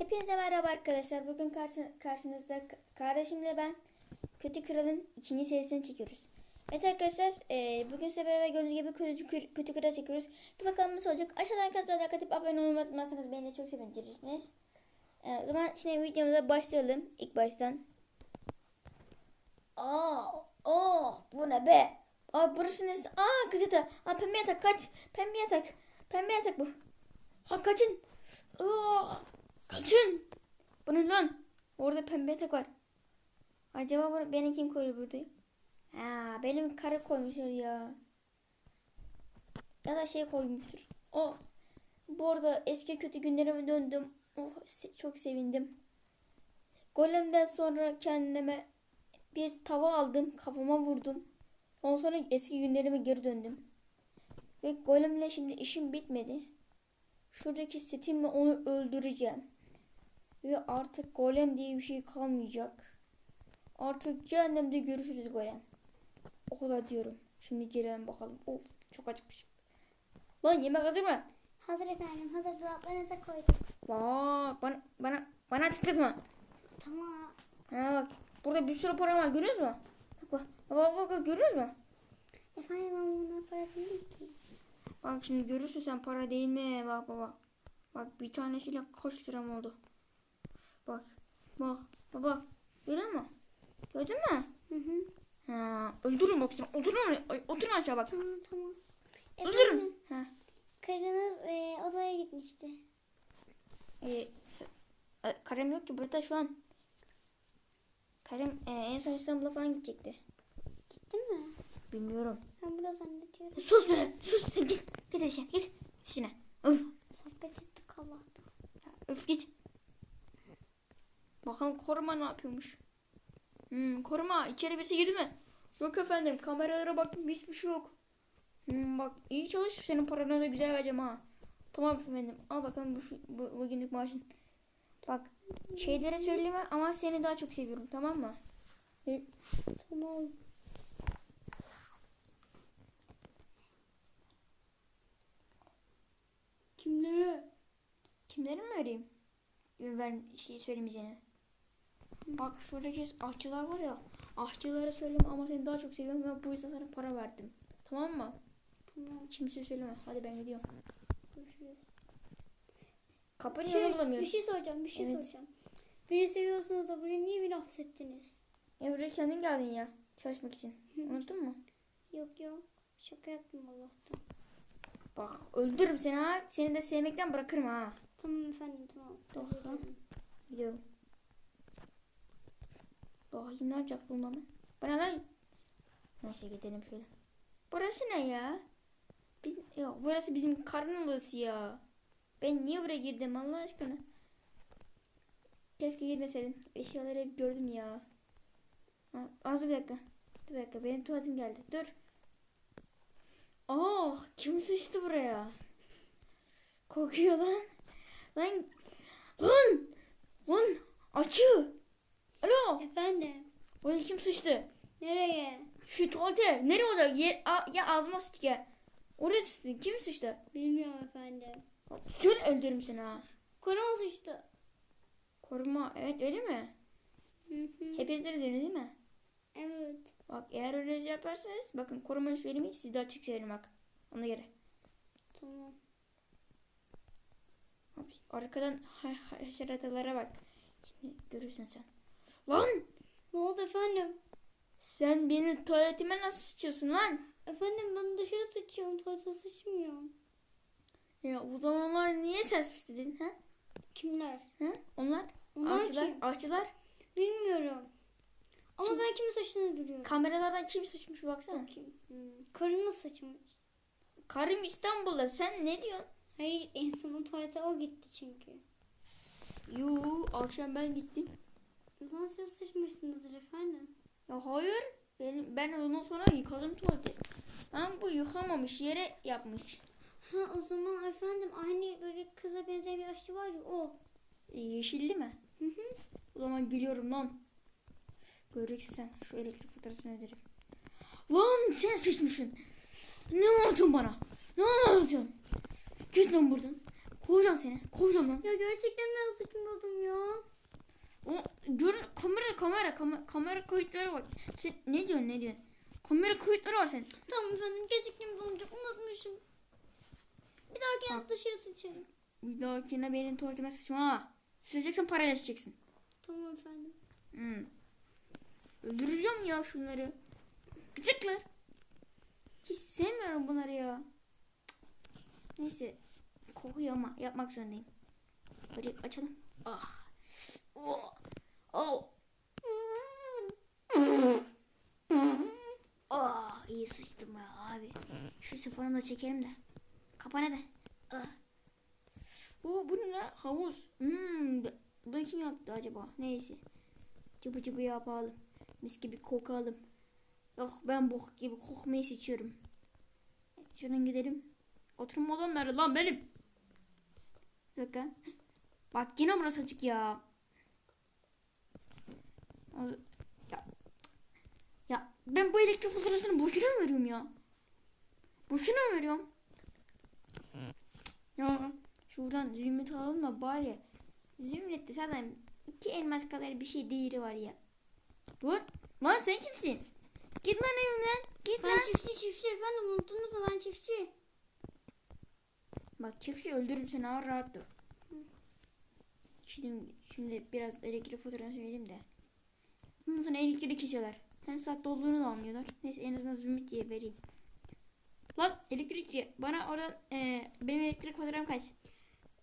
Hepinize merhaba arkadaşlar. Bugün karşı, karşınızda kardeşimle ben Kötü Kral'ın ikinci serisini çekiyoruz. Evet arkadaşlar e, bugün size beraber gördüğünüz gibi Kötü, kötü Kral çekiyoruz. Bir bakalım nasıl olacak. Aşağıdan katla like atıp abone olmayı unutmazsanız beni de çok sevindirirsiniz. E, o zaman şimdi videomuza başlayalım ilk baştan. Aa, oh bu ne be? Aa burası neresi? Aa kız yatağı. Aa pembe yatak kaç. Pembe yatak. Pembe yatak bu. Ha kaçın. Aa, kaçın. Bu lan? Orada pembe yatak var. Acaba beni kim koydu burada? Ha benim karı koymuşlar ya. Ya da şey koymuştur. Oh. Bu arada eski kötü günlerime döndüm. Oh çok sevindim. Golemden sonra kendime bir tava aldım. Kafama vurdum. Ondan sonra eski günlerime geri döndüm. Ve golemle şimdi işim bitmedi. Şuradaki Steam'le onu öldüreceğim. Ve artık golem diye bir şey kalmayacak. Artık cehennemde görüşürüz golem. O kadar diyorum. Şimdi gelelim bakalım. Of çok acıkmışım. Lan yemek hazır mı? Hazır efendim. Hazır dolaplarınıza koyduk. Bak bana bana bana açıklatma. Tamam. Ha bak burada bir sürü para var görüyoruz mu? Bak bak bak bak, bak görüyoruz mu? Efendim ama bunlar para değil ki. Bak şimdi görürsün sen para değil mi? Bak bak. Bak bir tanesiyle kaç liram oldu. Bak bak bak. Görüyor musun? Gördün mü? Hı hı. Ha, öldürün bak seni. Oturun, oturun aşağı bak. Tamam tamam. Öldürün. Efendim Ha. karınız e, odaya gitmişti. E, e, Karem yok ki burada şu an. Karem e, en son İstanbul'a falan gidecekti. Gitti mi? Bilmiyorum. Ben burada zannediyorum. Sus be. Sus sen git. Git işine git. Git işine. Öf. Sohbet ettik Allah'tan. Öf git. Bakalım koruma ne yapıyormuş. Hmm, koruma içeri birisi girdi mi? Yok efendim kameralara baktım hiçbir şey yok. Hmm, bak iyi çalış senin paranı da güzel vereceğim ha. Tamam efendim al bakalım bu, bu bugünlük maaşın. Bak şeylere söyleme ama seni daha çok seviyorum tamam mı? E, Tamam. Kimlere? Kimlerin mi vereyim? Ben şey söylemeyeceğine. Bak şuradaki ahçılar var ya. Ahçılara söyleme ama seni daha çok seviyorum ve bu yüzden sana para verdim. Tamam mı? Tamam. Kimseye söyleme. Hadi ben gidiyorum. Görüşürüz. Kapının Şey, yolunu bulamıyorum. bir şey soracağım. Bir şey Evet. soracağım. Beni seviyorsunuz da buraya niye beni hapsettiniz? Ya buraya kendin geldin ya. Çalışmak için. Unuttun mu? Yok yok. Şaka yaptım Allah'tan. Bak öldürürüm seni ha. Seni de sevmekten bırakırım ha. Tamam efendim tamam. Özür Tamam. Bakayım ne yapacak bu? Bana lan. Neyse gidelim şöyle. Burası ne ya? Biz, ya burası bizim karın odası ya. Ben niye buraya girdim Allah aşkına? Keşke girmeseydin. Eşyaları hep gördüm ya. Ha, az bir dakika. Bir dakika benim tuvaletim geldi. Dur. Oh kim sıçtı buraya? Kokuyor lan. Lan. Lan. Lan. Açı. Alo. Efendim. Oraya kim sıçtı? Nereye? Şu tuvalete. Nereye o da? Ye, a, ya ağzıma sıçtı ya. Oraya sıçtı. Kim sıçtı? Bilmiyorum efendim. Şöyle öldürürüm seni ha. Korona suçtu. Koruma. Evet öyle mi? Hı hı. Hepinizde de öyle değil mi? Evet. Bak eğer öyle yaparsanız bakın korumayı söylemeyin sizi de açık söylerim bak. Ona göre. Tamam. Hop, Arkadan ha- ha- haşeratalara bak. Şimdi görürsün sen. Lan! Ne oldu efendim? Sen benim tuvaletime nasıl sıçıyorsun lan? Efendim ben dışarı sıçıyorum. Tuvalete sıçmıyorum. Ya o zamanlar niye sen sıçtı dedin ha? Kimler? Ha? Onlar? Onlar Ahçılar? kim? Ahçılar? Bilmiyorum. Ama Kim? ben kimin sıçtığını biliyorum. Kameralardan kim sıçmış baksana. Kim? Hmm. Karını sıçmış. Karım İstanbul'da sen ne diyorsun? Hayır son tuvalete o gitti çünkü. Yuu akşam ben gittim. O zaman siz sıçmışsınızdır efendim. Ya hayır. Ben, ben ondan sonra yıkadım tuvaleti. Ama bu yıkamamış yere yapmış. Ha o zaman efendim aynı böyle kıza benzeyen bir aşçı var ya o. E, yeşilli mi? Hı hı. O zaman gülüyorum lan. Göreceksin sen. Şu elektrik faturasını öderim. Lan sen sıçmışsın. Ne anlatıyorsun bana? Ne anlatıyorsun? Git lan buradan. Kovacağım seni. Kovacağım lan. Ya gerçekten ben sıçmadım ya. Kamera kamera kamera, kamera kayıtları var. Sen ne diyorsun ne diyorsun? Kamera kayıtları var senin. Tamam efendim gerçekten olacak unutmuşum. Bir dahaki Ha. yaz dışarı sıçarım. Bir dahakine benim tuvaletime sıçma ha. Sıçacaksan parayla sıçacaksın. Tamam efendim. Hmm. Öldüreceğim ya şunları. Gıcıklar. Hiç sevmiyorum bunları ya. Neyse. Kokuyor ama yapmak zorundayım. Böyle açalım. Ah. Oh. Oh. Ah iyi sıçtım ya abi. Şu seferini da çekelim de. Kapa ne de. Ah. Bu, bu ne? Havuz. Hmm. Bunu kim yaptı acaba? Neyse. Cıbı cıbı yapalım. Mis gibi kokalım. Yok ben bok gibi kokmayı seçiyorum. Evet, şuradan gidelim. Oturma odam nerede lan benim? Bir dakika. Bak yine burası açık ya ben bu elektrik faturasını boşuna mı veriyorum ya? Boşuna mı veriyorum? Ya şuradan zümrüt alalım da bari. Zümrütte zaten iki elmas kadar bir şey değeri var ya. Lan, lan sen kimsin? Git lan evimden. Git Ben lan. çiftçi çiftçi efendim unuttunuz mu ben çiftçi. Bak çiftçi öldürürüm seni ağır rahat dur. Şimdi, şimdi biraz elektrik faturasını söyleyeyim de. Bundan sonra elektriği kesiyorlar. Hem saatte olduğunu da almıyorlar. Neyse en azından zümrüt diye vereyim. Lan elektrikçi bana oradan eee, benim elektrik faturam kaç?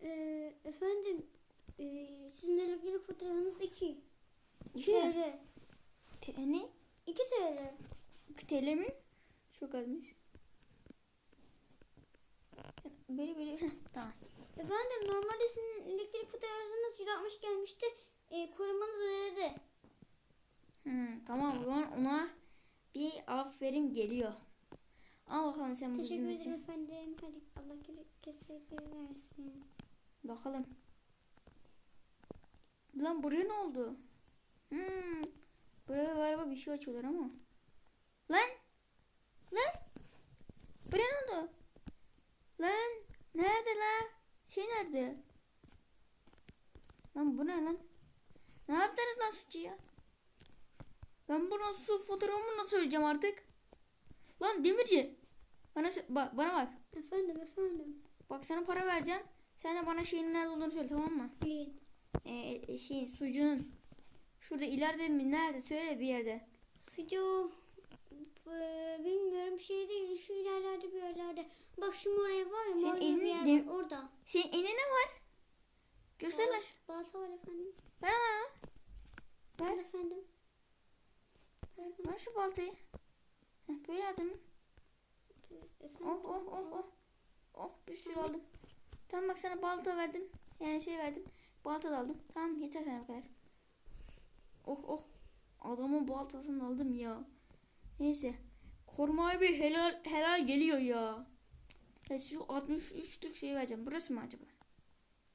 Ee, efendim e, sizin elektrik faturanız 2 İki TL. T- ne? 2 TL. 2 TL mi? Çok azmış. Böyle böyle tamam. Efendim normalde sizin elektrik faturanız 160 gelmişti. E, korumanız ödedi. Hmm, tamam o zaman ona bir aferin geliyor. Al bakalım sen bu Teşekkür zümrütü. ederim efendim. Hadi Allah kesinlikle versin. Bakalım. Lan buraya ne oldu? Hmm. Buraya galiba bir şey açıyorlar ama. Lan! Lan! Buraya ne oldu? Lan! Nerede lan? Şey nerede? Lan bu ne lan? Ne yaptınız lan? Ben buna su fotoğrafımı nasıl söyleyeceğim artık? Lan demirci. Bana, ba- bana bak. Efendim efendim. Bak sana para vereceğim. Sen de bana şeyin nerede olduğunu söyle tamam mı? İyi. Ee, e, şeyin sucuğun. Şurada ileride mi nerede söyle bir yerde. Sıcak. Ee, bilmiyorum şey değil. Şu ilerlerde bir yerlerde. Bak şu oraya var ya. Senin Orada bir elin yer var. Orada. Senin elinde ne var? Göster lan. Balta var efendim. Ver lan. Ver Ver. efendim. Ver şu baltayı. Heh, böyle aldım. Oh oh oh oh. Oh bir sürü aldım. Tamam bak sana balta verdim. Yani şey verdim. Balta da aldım. Tamam yeter sana bu kadar. Oh oh. Adamın baltasını aldım ya. Neyse. Koruma abi helal helal geliyor ya. Ya şu 63'lük şeyi vereceğim. Burası mı acaba?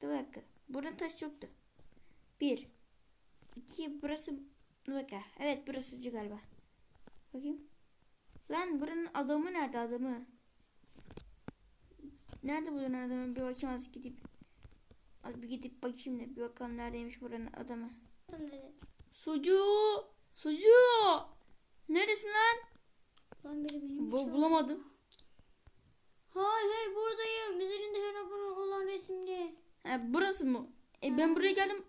Dur bir dakika. Burada taş çoktu. Bir. İki. Burası. Dur dakika. Evet burası galiba. Bakayım. Lan buranın adamı nerede adamı? Nerede buranın adamı? Bir bakayım az gidip. Az bir gidip bakayım da bir bakalım neredeymiş buranın adamı. Sucu! Sucu! Neredesin lan? Lan biri benim Bu, bulamadım. Hay hay buradayım. Üzerinde her abone olan resimli. Ha, burası mı? E, ben buraya geldim.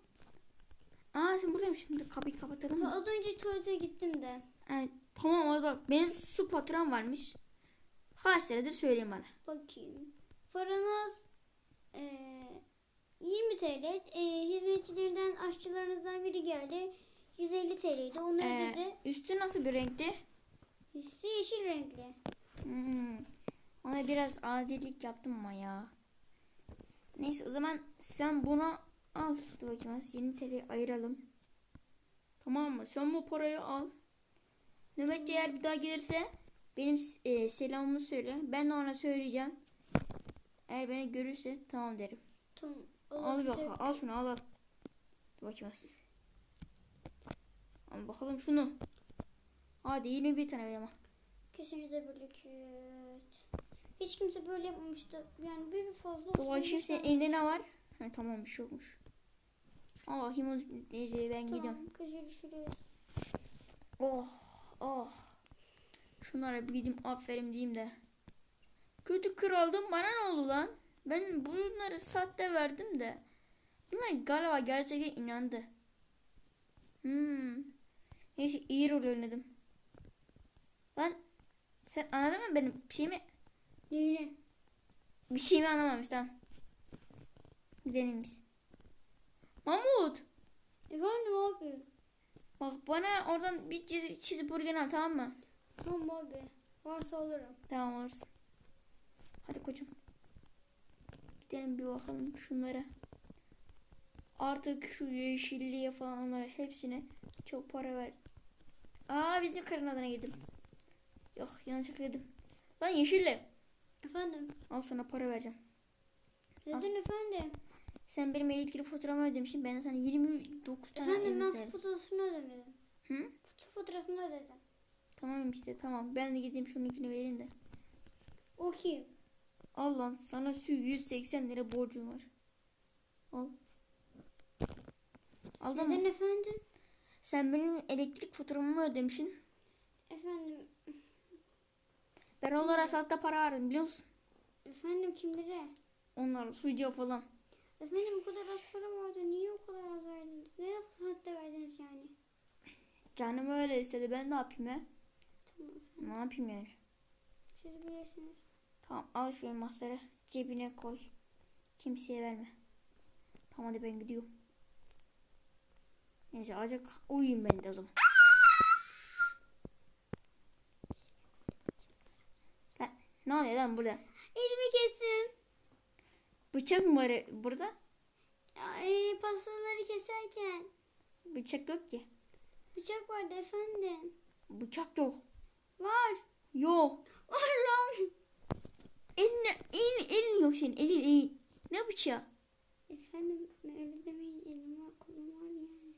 Aa sen buradaymışsın. Dur, Kapıyı kapatalım mı? az önce tuvalete gittim de. Ha, tamam hadi bak. Benim su faturam varmış. Kaç liradır söyleyin bana. Bakayım. Paranız eee 20 TL. Eee hizmetçilerinden aşçılarınızdan biri geldi. 150 TL'ydi. Onu Ee, ödedi. üstü nasıl bir renkti? Üstü yeşil renkli. Hmm. Ona biraz adilik yaptım ama ya. Neyse o zaman sen buna al. Bakayım az 20 TL ayıralım. Tamam mı? Sen bu parayı al. Nöbetçi eğer bir daha gelirse benim e, selamımı söyle. Ben de ona söyleyeceğim. Eğer beni görürse tamam derim. Tamam. Al bize- bakalım. Al şunu al al. Dur bakayım az. Al bakalım şunu. Hadi yine bir tane ver ama. Kesinize bereket. Hiç kimse böyle yapmamıştı. Yani bir fazla Dur bakayım senin elinde ne var? Ha, tamam bir şey yokmuş. Aa himoz diyeceği ben gidiyorum. Tamam düşürüyoruz. Oh oh. Şunlara bir gideyim aferin diyeyim de. Kötü kraldım bana ne oldu lan? Ben bunları sahte verdim de. Bunlar galiba gerçekten inandı. Hmm. Neyse iyi rol oynadım. Lan sen anladın mı benim bir şeyimi? Neyine? Bir şeyimi anlamamış tamam. Gidelim biz. Mahmut. Efendim abi. Bak bana oradan bir çiz, cheeseburger al tamam mı? Tamam abi. Varsa alırım. Tamam olsun. Hadi koçum. Gidelim bir bakalım şunlara. Artık şu yeşilliğe falan onlara hepsine çok para ver. Aa bizim karın adına girdim. Yok yanlışlıkla girdim. Lan yeşille. Efendim. Al sana para vereceğim. Neden efendim? Sen benim elektrik faturamı ödemişsin. Ben de sana 29 tane Efendim ben su faturasını ödemedim. Hı? Su faturasını ödedim. Tamam işte tamam. Ben de gideyim şunun ikini vereyim de. O kim? Al lan sana şu 180 lira borcum var. Al. Aldın mı? Neden efendim? Sen benim elektrik faturamı ödemişsin. Efendim. Ben onlara saatte para verdim biliyor musun? Efendim kimlere? Onlara sucuğa falan. Efendim bu kadar az para vardı. Niye o kadar az verdiniz? Ne saatte verdiniz yani? Canım öyle istedi. Ben ne yapayım ya? Tamam. Ne yapayım yani? Siz bilirsiniz. Tamam al şu elmasları cebine koy. Kimseye verme. Tamam hadi ben gidiyorum. Neyse azıcık uyuyayım ben de o zaman. Lan, ne oluyor lan burada? Elimi kestim. Bıçak mı var burada? Ay, pastaları keserken. Bıçak yok ki. Bıçak vardı efendim. Bıçak yok. Var. Yok. Var lan. Elin, elin, elin yok senin. Elin, elin. Ne bıçağı? Efendim öyle demeyin. Elim var kolum var yani.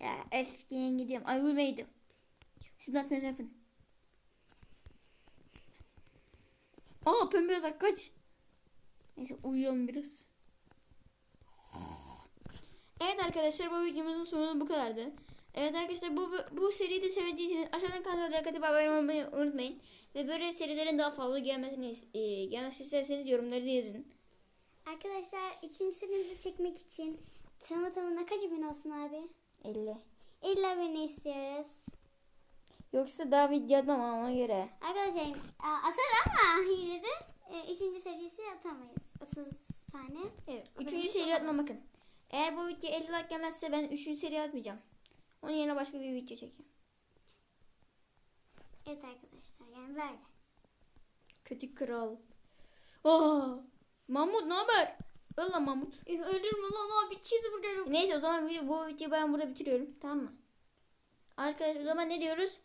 Ya efkeyen gidiyorum. Ay uyumaya gidiyorum. Siz ne yapıyorsunuz yapın. Aa pembe yatak kaç. Neyse uyuyorum biraz. Evet arkadaşlar bu videomuzun sonu bu kadardı. Evet arkadaşlar bu bu seriyi de sevdiyseniz aşağıdan kanala like atıp abone olmayı unutmayın. Ve böyle serilerin daha fazla gelmesini e, gelmesini isterseniz yorumları yazın. Arkadaşlar ikinci serimizi çekmek için tamı tamına kaç bin olsun abi? 50. İlla beni istiyoruz. Yoksa daha video atmam ona göre. Arkadaşlar atar ama yine de e, ikinci serisi atamayız. 30 tane. Evet. Ama Üçüncü seri atmam bakın. Eğer bu video 50 like gelmezse ben üçüncü seri atmayacağım. Onun yerine başka bir video çekeceğim. Evet arkadaşlar yani böyle. Kötü kral. Aa, Mahmut ne haber? Öl lan Mahmut. E, ölür mü lan abi cheeseburger Neyse o zaman video, bu videoyu ben burada bitiriyorum. Tamam mı? Arkadaşlar o zaman ne diyoruz?